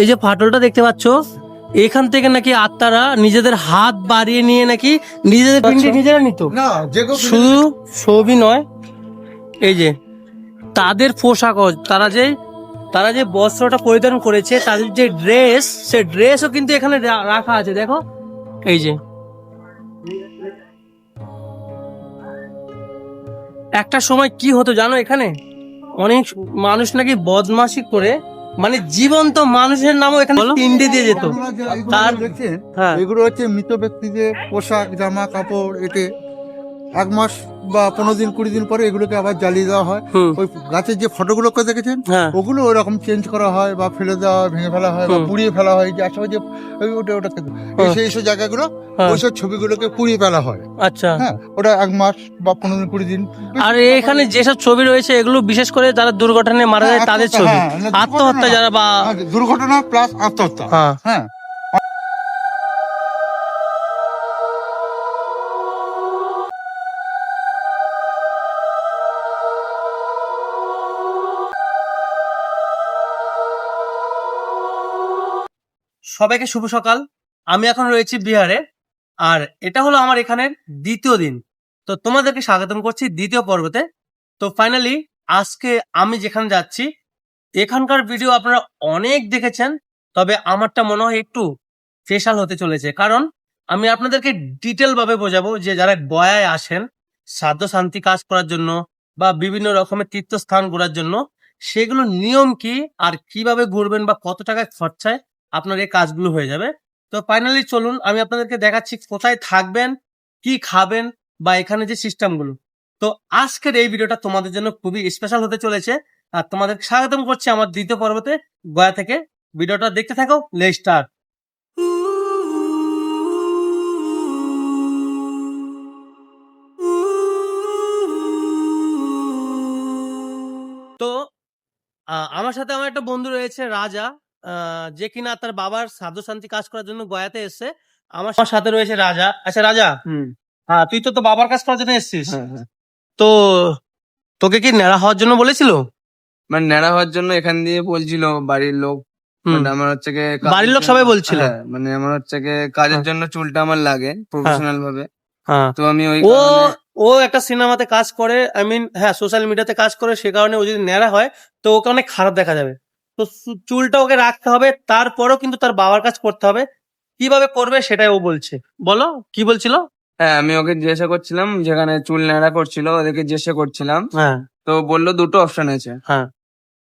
এই যে ফাটলটা দেখতে পাচ্ছ এখান থেকে নাকি আত্মারা নিজেদের হাত বাড়িয়ে নিয়ে নাকি নিজেদের পিণ্ডি নিজেরা নিত। শুধু ছবি নয় এই যে তাদের পোশাক তারা যে তারা যে বস্ত্রটা পরিধান করেছে তাদের যে ড্রেস সে ড্রেসও কিন্তু এখানে রাখা আছে দেখো। এই যে। একটা সময় কি হতো জানো এখানে? অনেক মানুষ নাকি বদমাসি করে মানে জীবন্ত মানুষের নামও এখানে তিনটে দিয়ে যেত। তার- দেখছেন হ্যাঁ। এগুলো হচ্ছে মৃত ব্যক্তিদের পোশাক জামা কাপড় এতে এক মাস বা পনেরো দিন কুড়ি দিন পরে এগুলোকে আবার জ্বালিয়ে দেওয়া হয়। ওই গাছের যে ফটোগুলোকে দেখেছেন হ্যাঁ। ওগুলো ওরকম চেঞ্জ করা হয় বা ফেলে দেওয়া হয় ভেঙে ফেলা হয় বা পুড়িয়ে ফেলা হয় যে ওই ওটা ওটা সেই সব জায়গাগুলো হ্যাঁ। ওইসব ছবিগুলোকে পুড়িয়ে ফেলা হয়। আচ্ছা। হ্যাঁ ওটা এক মাস বা পনেরো দিন কুড়ি দিন। আর এখানে যেসব ছবি রয়েছে এগুলো বিশেষ করে যারা দুর্ঘটনায় মারা যায় তাদের আত্মহত্যা, ছবি। হ্যাঁ, আত্মহত্যা যারা বা হ্যাঁ, দুর্ঘটনা প্লাস আত্মহত্যা। হ্যাঁ। সবাইকে শুভ সকাল। আমি এখন রয়েছি বিহারে। আর এটা হলো আমার এখানের দ্বিতীয় দিন। তো তোমাদেরকে স্বাগতম করছি দ্বিতীয় পর্বতে। তো ফাইনালি আজকে আমি যেখানে যাচ্ছি, এখানকার ভিডিও আপনারা অনেক দেখেছেন, তবে আমারটা মনে হয় একটু স্পেশাল হতে চলেছে। কারণ আমি আপনাদেরকে ডিটেল ভাবে বোঝাবো যে যারা গয়ায় আসেন সাধ্য শান্তি কাজ করার জন্য বা বিভিন্ন রকমের তীর্থস্থান ঘোরার জন্য সেগুলো নিয়ম কি আর কীভাবে ঘুরবেন বা কত টাকা খরচায় আপনার এই কাজগুলো হয়ে যাবে। তো ফাইনালি চলুন, আমি আপনাদেরকে দেখাচ্ছি কোথায় থাকবেন, কি খাবেন বা এখানে যে সিস্টেমগুলো। তো আজকের এই ভিডিওটা তোমাদের জন্য খুবই স্পেশাল হতে চলেছে। আর তোমাদের স্বাগতম করছি আমার দ্বিতীয় পর্বতে গয়া থেকে। ভিডিওটা দেখতে থাকো লে স্টার্ট তো আমার সাথে আমার একটা বন্ধু রয়েছে, রাজা। যে কিনা তার বাবার সাধু শান্তি কাজ করার জন্য গয়াতে এসেছে আমার সাথে রয়েছে রাজা। আচ্ছা রাজা। হ্যাঁ তুই তো তো বাবার কাজ করার জন্য এসেছিস। তো তোকে কি নেড়া হওয়ার জন্য বলেছিল? মানে ন্যাড়া হওয়ার জন্য এখান দিয়ে বলছিল বাড়ির লোক। মানে আমার হচ্ছে কাজের বাড়ির লোক সবাই বলছিল? হ্যাঁ, মানে আমার হচ্ছে গিয়ে কাজের হ্যাঁ। জন্য চুলটা আমার লাগে প্রফেশনাল ভাবে হ্যাঁ। তো আমি ওই ও ও একটা সিনেমাতে কাজ করে আই মিন হ্যাঁ সোশ্যাল মিডিয়াতে কাজ করে সে কারণে ও যদি ন্যাড়া হয় তো ওকে অনেক খারাপ দেখা যাবে। তো চুলটা ওকে রাখতে হবে তারপরও কিন্তু তার বাবার কাজ করতে হবে। কীভাবে করবে সেটাই ও বলছে। বলো কি বলছিল? হ্যাঁ আমি ওকে জিজ্ঞাসা করছিলাম যেখানে চুল ন্যাড়া করছিল ওদেরকে জিজ্ঞাসা করছিলাম। হ্যাঁ। তো বলল দুটো অপশন আছে। হ্যাঁ।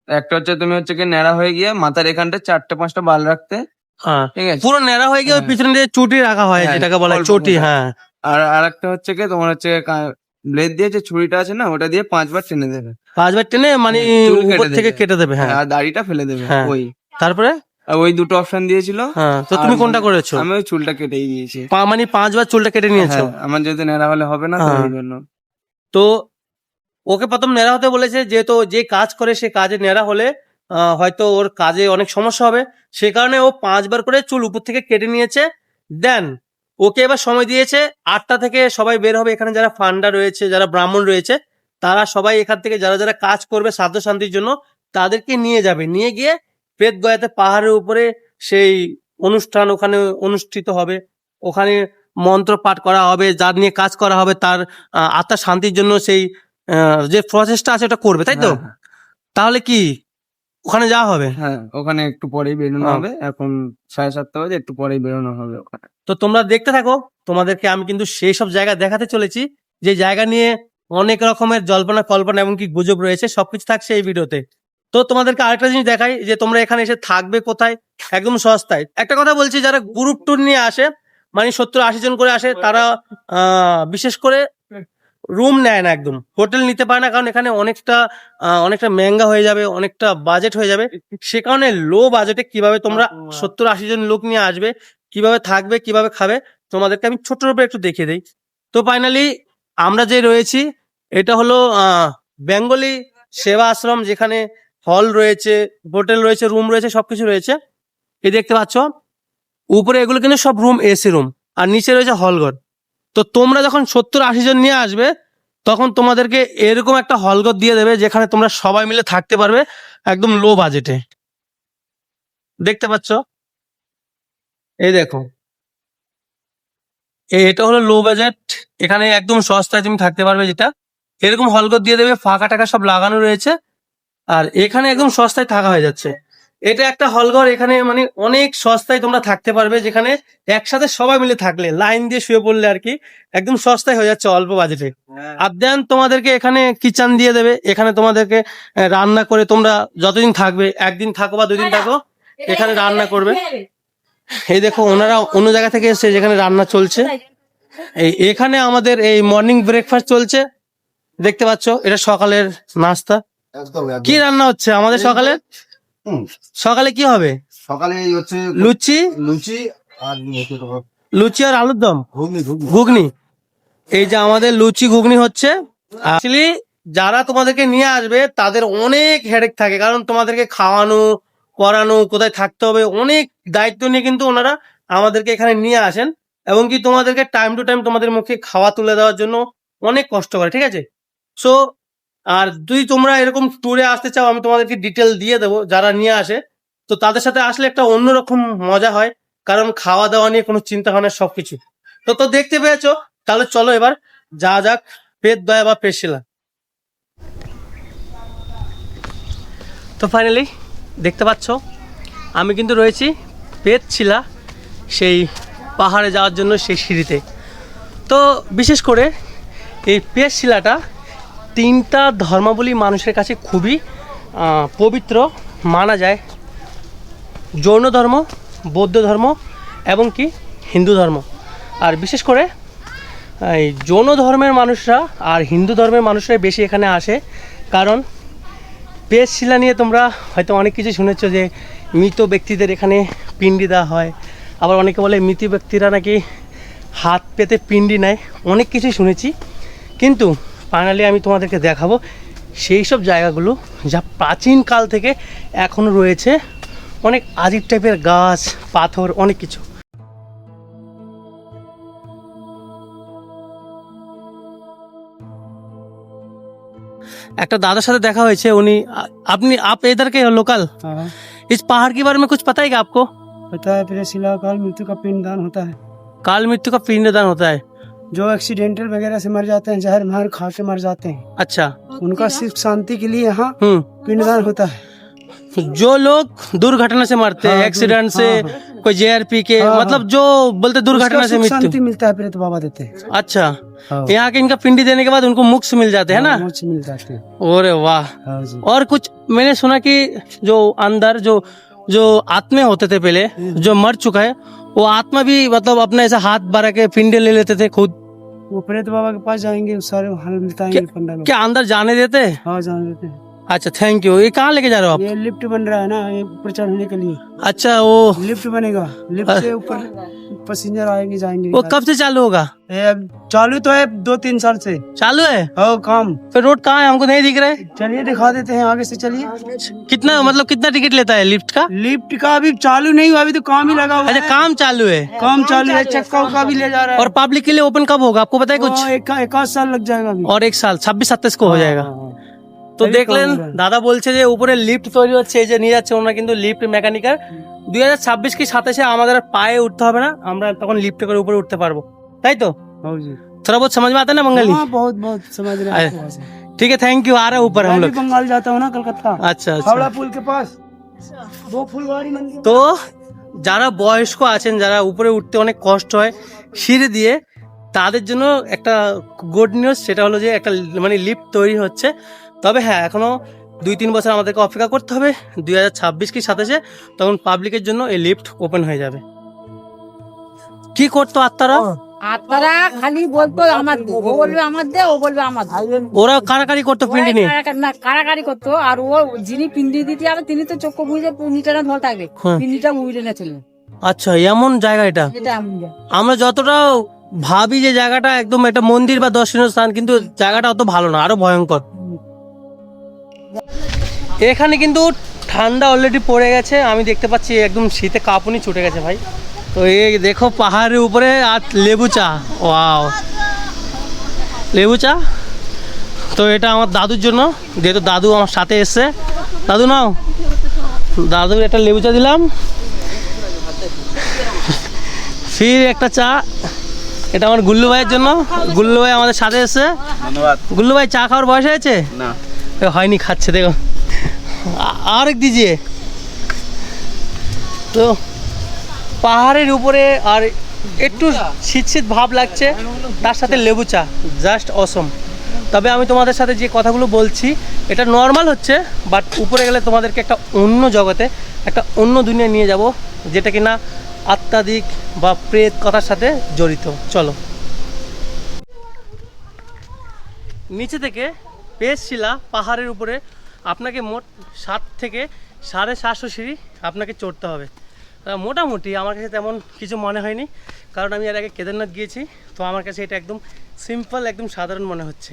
একটা হচ্ছে তুমি হচ্ছে কি ন্যাড়া হয়ে গিয়ে মাথার এখানটা চারটে পাঁচটা বাল রাখতে। হ্যাঁ। ঠিক আছে? পুরো ন্যাড়া হয়ে গিয়ে ওই হ্যাঁ। পিছনে দিয়ে চুটি রাখা হয় হ্যাঁ, যেটাকে বলা হয় অল্প চটি করে। হ্যাঁ। আর আর একটা হচ্ছে কি তোমার হচ্ছে ব্লেড দিয়ে যে ছুরিটা আছে না ওটা দিয়ে পাঁচবার টেনে দেবে। পাঁচবার টেনে মানে হ্যাঁ, চুল উপর কেটে থেকে দেবে। কেটে দেবে হ্যাঁ। আর দাড়িটা ফেলে দেবে হ্যাঁ। ওই। তারপরে? আর ওই দুটো অপশন দিয়েছিল। হ্যাঁ তো তুমি আর কোনটা করেছ? আমি ওই চুলটা কেটেই দিয়েছি। পা- মানে পাঁচবার চুলটা কেটে নিয়েছো? হ্যাঁ, আমার যেহেতু নেড়া হলে হবে না তো হ্যাঁ। জন্য। তো ওকে প্রথম নেড়া হতে বলেছে যেহেতু ও যে কাজ করে সে কাজে নেড়া হলে আহ, হয়তো ওর কাজে অনেক সমস্যা হবে। সে কারণে ও পাঁচবার করে চুল উপর থেকে কেটে নিয়েছে। দেন ওকে এবার সময় দিয়েছে আটটা থেকে সবাই বের হবে। এখানে যারা ফান্ডা রয়েছে যারা ব্রাহ্মণ রয়েছে তারা সবাই এখান থেকে যারা যারা কাজ করবে সাধ্য শান্তির জন্য তাদেরকে নিয়ে যাবে। নিয়ে গিয়ে গয়াতে পাহাড়ের উপরে সেই অনুষ্ঠান ওখানে অনুষ্ঠিত হবে। ওখানে মন্ত্র পাঠ করা হবে যার নিয়ে কাজ করা হবে তার আহ, আত্মার শান্তির জন্য সেই যে প্রসেসটা আছে ওটা করবে তাই তো? হ্যাঁ, তাহলে কি ওখানে যাওয়া হবে? হ্যাঁ ওখানে একটু পরেই বেরোনো হ্যাঁ। হবে। এখন সাড়ে সাতটা বাজে একটু পরেই বেরোনো হবে ওখানে। তো তোমরা দেখতে থাকো। তোমাদেরকে আমি কিন্তু সেই সব জায়গা দেখাতে চলেছি। যে জায়গা নিয়ে অনেক রকমের জল্পনা, কল্পনা এমনকি গুজব রয়েছে, সবকিছু থাকছে এই ভিডিওতে। তো তোমাদেরকে আরেকটা জিনিস দেখাই, যে তোমরা এখানে এসে থাকবে কোথায়? একদম সস্তায়। একটা কথা বলছি, যারা গ্রুপ ট্যুর নিয়ে আসে মানে সত্তর আশি জন করে আসে, তারা বিশেষ করে রুম নেয় না একদম। হোটেল নিতে পারে না, কারণ এখানে অনেকটা অনেকটা মেঙ্গা হয়ে যাবে, অনেকটা বাজেট হয়ে যাবে। সে কারণে লো বাজেটে কীভাবে তোমরা সত্তর আশি জন লোক নিয়ে আসবে, কীভাবে থাকবে, কীভাবে খাবে, তোমাদেরকে আমি ছোট রূপে একটু দেখিয়ে দিই। তো ফাইনালি আমরা যে রয়েছি এটা হলো বেঙ্গলি সেবা আশ্রম যেখানে হল রয়েছে, হোটেল রয়েছে, রুম রয়েছে, সবকিছু রয়েছে। এই দেখতে পাচ্ছ? উপরে এগুলো কিন্তু সব রুম, এসি রুম। আর নিচে রয়েছে হলঘর তো তোমরা যখন সত্তর আশি জন নিয়ে আসবে, তখন তোমাদেরকে এরকম একটা হলঘর দিয়ে দেবে, যেখানে তোমরা সবাই মিলে থাকতে পারবে একদম লো বাজেটে দেখতে পাচ্ছ? এই দেখো। এটা হলো লো বাজেট এখানে একদম সস্তায় তুমি থাকতে পারবে যেটা। এরকম হলঘর দিয়ে দেবে ফাঁকা টাকা সব লাগানো রয়েছে। আর এখানে একদম সস্তায় থাকা হয়ে যাচ্ছে। এটা একটা হলঘর এখানে মানে অনেক সস্তায় তোমরা থাকতে পারবে যেখানে একসাথে সবাই মিলে থাকলে লাইন দিয়ে শুয়ে পড়লে আর কি একদম সস্তায় হয়ে যাচ্ছে অল্প বাজেটে আর দেন তোমাদেরকে এখানে কিচেন দিয়ে দেবে এখানে তোমাদেরকে রান্না করে তোমরা যতদিন থাকবে একদিন থাকো বা দুদিন থাকো এখানে রান্না করবে। এই দেখো ওনারা অন্য জায়গা থেকে এসেছে যেখানে রান্না চলছে। এই এখানে আমাদের এই মর্নিং ব্রেকফাস্ট চলছে। দেখতে পাচ্ছ এটা সকালের নাস্তা। কি রান্না হচ্ছে আমাদের সকালে। সকালে কি হবে? সকালে হচ্ছে লুচি? লুচি আর লুচি আর আলুর দম? ঘুগনি এই যে আমাদের লুচি ঘুগনি হচ্ছে। অ্যাকচুয়ালি যারা তোমাদেরকে নিয়ে আসবে তাদের অনেক হেডেক থাকে। কারণ তোমাদেরকে খাওয়ানো করানো কোথায় থাকতে হবে অনেক দায়িত্ব নিয়ে কিন্তু ওনারা আমাদেরকে এখানে নিয়ে আসেন। এবং কি তোমাদেরকে টাইম টু টাইম তোমাদের মুখে খাওয়া তুলে দেওয়ার জন্য অনেক কষ্ট করে ঠিক আছে? সো আর যদি তোমরা এরকম ট্যুরে আসতে চাও, আমি তোমাদেরকে ডিটেল দিয়ে দেবো, যারা নিয়ে আসে। তো তাদের সাথে আসলে একটা অন্যরকম মজা হয়, কারণ খাওয়া দাওয়া নিয়ে কোনো চিন্তা ভাবনা সবকিছু। তো তো দেখতে পেয়েছ, তাহলে চলো এবার যা যাক, পেট দয়া বা পেশিলা তো ফাইনালি দেখতে পাচ্ছ, আমি কিন্তু রয়েছি পেট ছিলা সেই পাহাড়ে যাওয়ার জন্য সেই সিঁড়িতে। তো, বিশেষ করে এই পেট শিলাটা তিনটা ধর্মাবলী মানুষের কাছে খুবই পবিত্র মানা যায়। জৈন ধর্ম, বৌদ্ধ ধর্ম এবং কি হিন্দু ধর্ম। আর বিশেষ করে, এই জৈন ধর্মের মানুষরা আর হিন্দু ধর্মের মানুষরাই বেশি এখানে আসে। কারণ পেশ শিলা নিয়ে তোমরা হয়তো অনেক কিছু শুনেছো যে, মৃত ব্যক্তিদের এখানে পিণ্ডি দেওয়া হয়। আবার অনেকে বলে মৃত ব্যক্তিরা নাকি হাত পেতে পিণ্ডি নেয়। অনেক কিছুই শুনেছি। কিন্তু ফাইনালি আমি তোমাদেরকে দেখাবো সেই সব জায়গাগুলো যা প্রাচীন কাল থেকে এখনও রয়েছে অনেক আজীব টাইপের গাছ পাথর অনেক কিছু একটা দাদার সাথে দেখা হয়েছে উনি আ- আপনি आप इधर के लोकल हाँ इस पहाड़ के बारे में कुछ पता है क्या आपको पता है फिर शिला काल मृत्यु का पिंडदान होता है काल मृत्यु का पिंडदान होता है जो एक्सीडेंटल वगैरह से मर जाते हैं जहर मार खा के मर जाते हैं। अच्छा। उनका सिर्फ़ शांति के लिए यहाँ हम्म। पिंडदान होता है। जो लोग दुर्घटना से मरते हैं हाँ, एक्सीडेंट से हाँ, कोई जेआर पी के हाँ, मतलब जो बोलते दुर्घटना से शांति मिलता है फिर तो बाबा देते हैं। अच्छा। हाँ। यहाँ के इनका पिंडी देने के बाद उनको मोक्ष मिल जाते हैं ना? हाँ, मोक्ष मिल जाते हैं। अरे वाह। हाँ और कुछ मैंने सुना कि जो अंदर जो जो आत्मे होते थे पहले जो मर चुका है वो आत्मा भी मतलब अपने ऐसा हाथ भरा के पिंडे ले लेते थे खुद वो प्रेत बाबा के पास जाएँगे सारे हल मिलता है क्या अंदर जाने देते हैं? हाँ जाने देते हैं अच्छा थैंक यू ये कहाँ लेके जा रहे हो आप? ये लिफ्ट बन रहा है ना ये ऊपर चढ़ने के लिए। अच्छा वो लिफ्ट बनेगा। लिफ्ट से ऊपर पैसेंजर आएँगे जाएँगे। वो कब से चालू होगा? चालू तो है दो तीन साल से। चालू है? हो काम। फिर रोड कहाँ है? हमको नहीं दिख रहा है? चलिए दिखा देते हैं आगे से चलिए। कितना मतलब कितना टिकट लेता है लिफ्ट का? लिफ्ट का अभी चालू नहीं हुआ अभी तो काम ही लगा हुआ अच्छा काम चालू है। काम चालू है चक्का उक्का भी ले जा रहा है। और पब्लिक के लिए ओपन कब होगा? आपको पता है कुछ? हाँ, एक एक साल लग जाएगा और एक साल छब्बीस सत्ताईस को हो जाएगा। हाँ, हाँ। তো এই দেখলেন কম যায়। দাদা বলছে যে উপরে লিফট তৈরি হচ্ছে এই যে নিয়ে যাচ্ছে ওনারা কিন্তু লিফট মেকানিকার দুই হাজার ছাব্বিশ কি সাতাশে আমাদের আর পায়ে উঠতে হবে না আমরা তখন লিফটে করে উপরে উঠতে পারবো তাই তো हाँ जी थोड़ा बहुत समझ में आता है ना बंगाली हाँ बहुत बहुत समझ रहे आए। हैं आपको भाषा। ठीक है थैंक यू आ रहा है ऊपर हम मैं लोग भी बंगाल जाता हूँ ना कलकत्ता अच्छा हावड़ा अच्छा पुल के पास दो फुलवाड़ी मंदिर তো যারা বয়স্ক আছেন যারা উপরে উঠতে অনেক কষ্ট হয় সিঁড়ি দিয়ে তাদের জন্য একটা গুড নিউজ সেটা হলো যে একটা মানে লিফট তৈরি হচ্ছে তবে হ্যাঁ এখনও দুই তিন বছর আমাদেরকে অপেক্ষা করতে হবে। দুই হাজার ছাব্বিশ কি সাতাশে? তখন পাবলিকের জন্য এই লিফট ওপেন হয়ে যাবে। কি করতো আত্মারা? আপনারা খালি বলতো আমার ও বলবে আমার দে ও বলবে আমার ওরা কারাকারি করতো পিন্ডি নিয়ে। না কারাকারি করতো। আর ও যিনি পিন্ডি দিতে যাবে তিনি তো চক্ষু বুঝে পিন্ডিটা না ধরে থাকবে। হ্যাঁ। পিন্ডিটা উইলে না চলবে আচ্ছা এমন জায়গা এটা। আমরা যতটা ভাবি যে জায়গাটা একদম একটা মন্দির বা দর্শনীয় স্থান কিন্তু জায়গাটা অত ভালো না আরও ভয়ঙ্কর। এখানে কিন্তু ঠান্ডা অলরেডি পড়ে গেছে আমি দেখতে পাচ্ছি একদম শীতে কাঁপুনি ছুটে গেছে ভাই। তো এই দেখো পাহাড়ের উপরে আর লেবু চা ওয়াও। লেবু চা? তো এটা আমার দাদুর জন্য যেহেতু দাদু আমার সাথে এসছে। দাদু নাও। দাদু একটা লেবু চা দিলাম। ফির একটা চা। এটা আমার গুল্লু ভাইয়ের জন্য। গুল্লু ভাই আমাদের সাথে এসছে। ধন্যবাদ। গুল্লু ভাই চা খাওয়ার বয়স হয়েছে? না। হয়নি খাচ্ছে দেখো। আ- আর এক দিজিয়ে তো পাহাড়ের উপরে আর একটু শীত শীত ভাব লাগছে তার সাথে লেবু চা জাস্ট অসম। তবে আমি তোমাদের সাথে যে কথাগুলো বলছি এটা নর্মাল হচ্ছে বাট উপরে গেলে তোমাদেরকে একটা অন্য জগতে একটা অন্য দুনিয়া নিয়ে যাব যেটা কিনা আত্মাদিক বা প্রেত কথার সাথে জড়িত। চলো। নিচে থেকে পেয়েছিলা পাহাড়ের উপরে, আপনাকে মোট সাত থেকে সাড়ে সাতশো সিঁড়ি আপনাকে চড়তে হবে। মোটামুটি আমার কাছে তেমন কিছু মনে হয়নি, কারণ আমি এর আগে কেদারনাথ গিয়েছি, তো আমার কাছে এটা একদম সিম্পল একদম সাধারণ মনে হচ্ছে।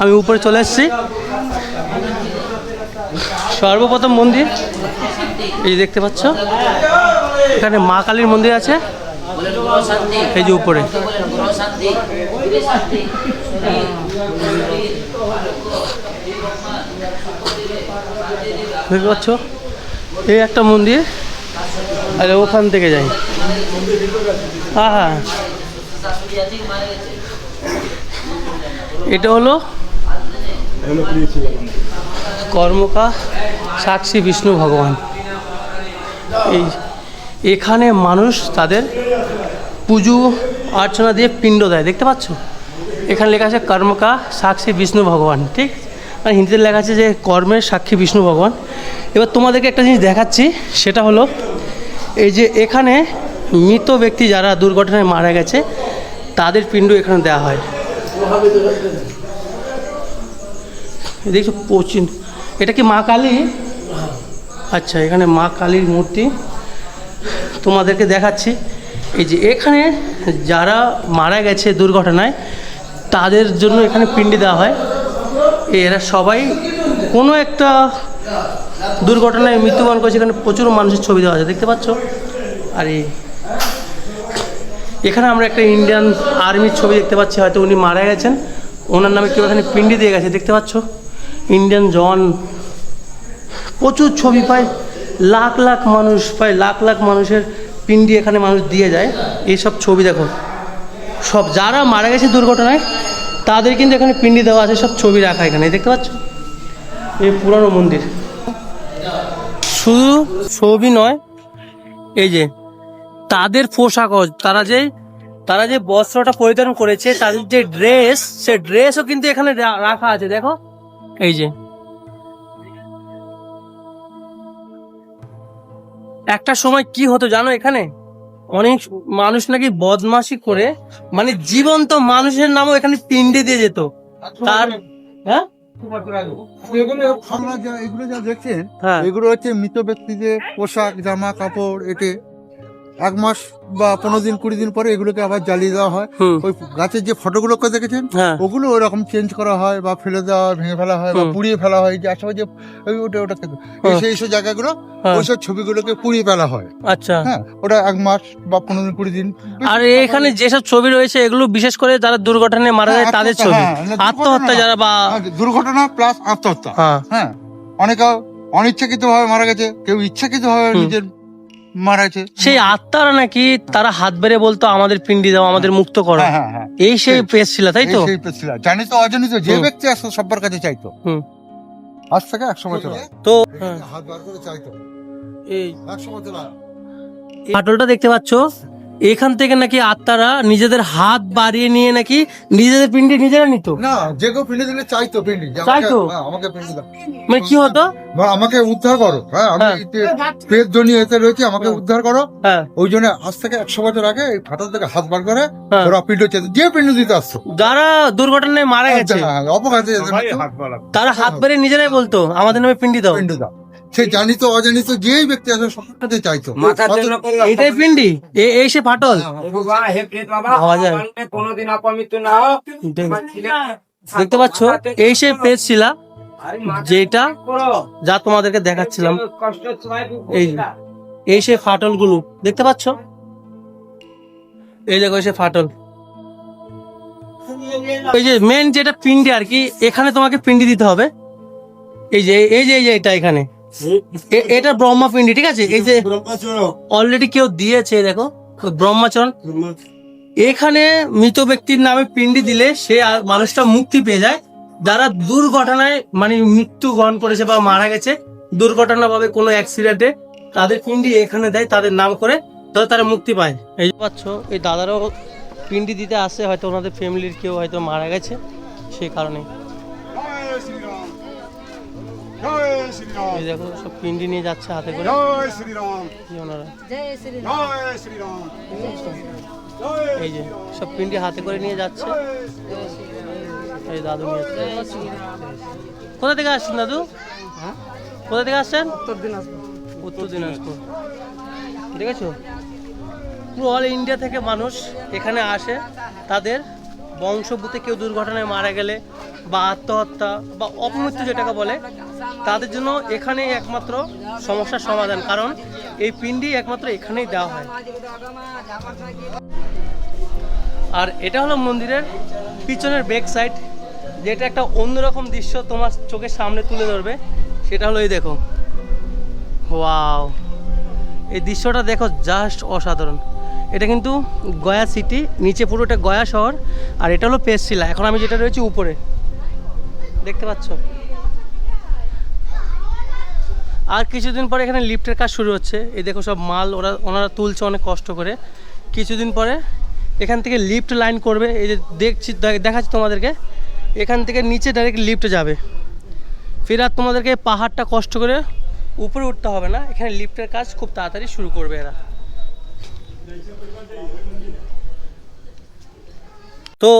আমি উপরে চলে এসেছি সর্বপ্রথম মন্দির, এই দেখতে পাচ্ছ? এখানে মা কালীর মন্দির আছে। এই যে উপরে। দেখতে পাচ্ছ? এই একটা মন্দির, আর ওখান থেকে যাই। হ্যাঁ হ্যাঁ এটা হলো কর্মকা সাক্ষী বিষ্ণু ভগবান। এই, এখানে মানুষ তাদের পুজো, অর্চনা দিয়ে পিণ্ড দেয়, দেখতে পাচ্ছ? এখানে লেখা আছে কর্মকা সাক্ষী বিষ্ণু ভগবান, ঠিক? আর হিন্দিতে লেখা আছে যে কর্মের সাক্ষী বিষ্ণু ভগবান। এবার তোমাদেরকে একটা জিনিস দেখাচ্ছি, সেটা হলো এই যে এখানে মৃত ব্যক্তি যারা দুর্ঘটনায় মারা গেছে, তাদের পিণ্ড এখানে দেওয়া হয়। দেখছ পচিন এটা কি মা কালী? আচ্ছা এখানে মা কালীর মূর্তি। তোমাদেরকে দেখাচ্ছি। এই যে এখানে যারা মারা গেছে দুর্ঘটনায়, তাদের জন্য এখানে পিণ্ডি দেওয়া হয়। এরা সবাই কোনো একটা দুর্ঘটনায় মৃত্যুবরণ করেছে। এখানে প্রচুর মানুষের ছবি দেওয়া আছে, দেখতে পাচ্ছ? আর। এখানে আমরা একটা ইন্ডিয়ান আর্মির ছবি দেখতে পাচ্ছি, হয়তো উনি মারা গেছেন। ওনার নামে কেউ এখানে পিণ্ডি দিয়ে গেছে, দেখতে পাচ্ছ? ইন্ডিয়ান জন প্রচুর ছবি পায়, লাখ লাখ মানুষ প্রায় লাখ লাখ মানুষের পিন্ডি এখানে মানুষ দিয়ে যায়। এইসব ছবি দেখো। সব যারা মারা গেছে দুর্ঘটনায়, তাদের কিন্তু এখানে পিন্ডি দেওয়া আছে, সব ছবি রাখা এখানে। দেখতে পাচ্ছ? এই পুরানো মন্দির। শুধু ছবি নয়, এই যে তাদের পোশাক তারা যে তারা যে বস্ত্রটা পরিধান করেছে, তাদের যে ড্রেস সে ড্রেসও কিন্তু এখানে রাখা আছে। দেখো এই যে। একটা সময় কি হতো জানো এখানে? অনেক মানুষ নাকি বদমাশি করে মানে জীবন্ত মানুষের নামও এখানে পিণ্ডে দিয়ে যেত। তার হ্যাঁ? এগুলো যা দেখছেন হ্যাঁ। এগুলো হচ্ছে মৃত ব্যক্তিদের পোশাক জামা কাপড় এতে এক মাস বা পনেরো দিন কুড়ি দিন পরে এগুলোকে আবার জ্বালিয়ে দেওয়া হয়। ওই গাছের যে ফটোগুলোকে দেখেছেন হ্যাঁ। ওগুলো ওরকম চেঞ্জ করা হয় বা ফেলে দেওয়া হয়, ভেঙে ফেলা হয় বা পুড়িয়ে ফেলা হয়। যে ওই ওটা ওটা সেই সব জায়গাগুলো হ্যাঁ। ওইসব ছবিগুলোকে পুড়িয়ে ফেলা হয়। আচ্ছা। হ্যাঁ ওটা এক মাস বা পনেরো দিন কুড়ি দিন। আর এখানে যেসব ছবি রয়েছে এগুলো বিশেষ করে যারা দুর্ঘটনায় মারা যায় হ্যাঁ, তাদের ছবি। হ্যাঁ, আত্মহত্যা যারা বা হ্যাঁ, দুর্ঘটনা প্লাস আত্মহত্যা। হ্যাঁ। হ্যাঁ অনেকে অনিচ্ছাকৃত ভাবে মারা গেছে কেউ ইচ্ছাকৃত ভাবে নিজের মারা গেছে সেই আত্মারা নাকি তারা হাত বেড়ে বলতো আমাদের পিন্ডি দাও আমাদের মুক্ত করো হ্যাঁ হ্যাঁ হ্যাঁ এই সেই পেশ ছিল তাই তো এই সেই পেছিলা। জানিত অজানিত যে ব্যক্তি আসতো সবার কাছে চাইতো আজ থেকে একশো বছর আগে। তো হ্যাঁ, হাত বার করে চাইতো এই একশো বছর আগে। ফাটলটা দেখতে পাচ্ছ এখান থেকে নাকি আত্মারা নিজেদের হাত বাড়িয়ে নিয়ে নাকি নিজেদের পিন্ডি নিজেরা নিত? না যে কেউ পিন্ডি দিলে চাইতো পিন্ডি। চাইতো? হ্যাঁ, আমাকে পিন্ডি দাও। মানে কি হতো? আমাকে উদ্ধার করো। হ্যাঁ আমি হ্যাঁ। পেট জনিয়ে এতে রয়েছি আমাকে উদ্ধার করো। হ্যাঁ। ওই জন্য আজ থেকে একশো বছর আগে এই ফাটল থেকে হাত বার করে হ্যাঁ। ওরা পিন্ড চাইতো যে পিন্ড দিতে আসতো। যারা দুর্ঘটনায় মারা গেছে হ্যাঁ, অপঘাতে তারা হাত বেড়ে নিজেরাই বলতো আমাদের নামে পিন্ডি দাও। পিন্ড দাও। সে জানিত অজানিত যেই ব্যক্তি আছে সবটাতে চাইতো। এটাই পিন্ডি? এ- এই সে ফাটল কোনোদিন অপমৃত্যু না দেখতে পাচ্ছ? এই সে পেজ শিলা যেটা যা তোমাদেরকে দেখাচ্ছিলাম। এই এই সে ফাটলগুলো দেখতে পাচ্ছ? এই দেখো সে ফাটল। এই যে মেন যেটা পিন্ডি আর কি এখানে তোমাকে পিন্ডি দিতে হবে। এই যে এই যে এই যে এটা এখানে। এটা ব্রহ্মা পিন্ডি ঠিক আছে? এই যে অলরেডি কেউ দিয়েছে দেখো ব্রহ্মাচরণ। এখানে মৃত ব্যক্তির নামে পিন্ডি দিলে সে মানুষটা মুক্তি পেয়ে যায়। যারা দুর্ঘটনায় মানে মৃত্যু গ্রহণ করেছে বা মারা গেছে দুর্ঘটনা ভাবে কোনো অ্যাক্সিডেন্টে তাদের পিন্ডি এখানে দেয় তাদের নাম করে তাহলে তারা মুক্তি পায়। এই পাচ্ছ এই দাদারাও পিন্ডি দিতে আসে হয়তো ওনাদের ফ্যামিলির কেউ হয়তো মারা গেছে সেই কারণে এই দেখো সব পিন্ডি নিয়ে যাচ্ছে হাতে করে। এই ওনারা। জয় শ্রীরাম। এই যে সব পিন্ডি হাতে করে নিয়ে যাচ্ছে। এই দাদু নিয়ে কোথা থেকে আসছেন দাদু? কোথা থেকে আসছেন? উত্তর দিনাজপুর। উত্তর দিনাজপুর। দেখেছ? পুরো অল ইন্ডিয়া থেকে মানুষ এখানে আসে। তাদের বংশভূতে কেউ দুর্ঘটনায় মারা গেলে বা আত্মহত্যা বা অপমৃত্যু যেটাকে বলে তাদের জন্য এখানেই একমাত্র সমস্যার সমাধান, কারণ এই পিন্ডি একমাত্র এখানেই দেওয়া হয়। আর এটা হলো মন্দিরের পিছনের ব্যাক সাইড যেটা একটা অন্যরকম দৃশ্য তোমার চোখের সামনে তুলে ধরবে। সেটা হলো এই দেখো। ওয়াও এই দৃশ্যটা দেখো জাস্ট অসাধারণ। এটা কিন্তু গয়া সিটি নিচে পুরোটা গয়া শহর, আর এটা হলো পেশিলা এখন আমি যেটা রয়েছি উপরে। দেখতে পাচ্ছ? আর কিছুদিন পরে এখানে লিফটের কাজ শুরু হচ্ছে। এই দেখো সব মাল ওরা, ওনারা তুলছে অনেক কষ্ট করে। কিছুদিন পরে এখান থেকে লিফট লাইন করবে। এই যে দেখছি দেখাচ্ছি তোমাদেরকে। এখান থেকে নিচে ডাইরেক্ট লিফটে যাবে। ফের আর তোমাদেরকে পাহাড়টা কষ্ট করে উপরে উঠতে হবে না। এখানে লিফটের কাজ খুব তাড়াতাড়ি শুরু করবে এরা। তো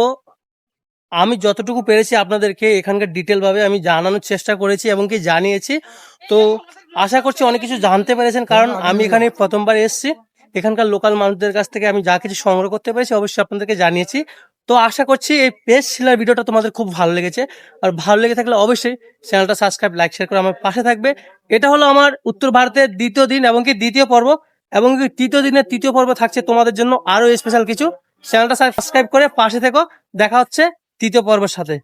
আমি যতটুকু পেরেছি আপনাদেরকে এখানকার ডিটেলভাবে আমি জানানোর চেষ্টা করেছি এবং কি জানিয়েছি। তো আশা করছি অনেক কিছু জানতে পেরেছেন, কারণ আমি এখানে প্রথমবার এসেছি। এখানকার লোকাল মানুষদের কাছ থেকে আমি যা কিছু সংগ্রহ করতে পেরেছি অবশ্যই আপনাদেরকে জানিয়েছি। তো আশা করছি এই পেজ শিলার ভিডিওটা তোমাদের খুব ভালো লেগেছে। আর ভালো লেগে থাকলে অবশ্যই চ্যানেলটা সাবস্ক্রাইব, লাইক শেয়ার করে আমার পাশে থাকবে। এটা হলো আমার উত্তর ভারতের দ্বিতীয় দিন এবং কি দ্বিতীয় পর্ব। এবং কি তৃতীয় দিনের তৃতীয় পর্ব থাকছে তোমাদের জন্য আরও স্পেশাল কিছু। চ্যানেলটা সাবস্ক্রাইব করে পাশে থেকো। দেখা হচ্ছে তৃতীয় পর্বের সাথে।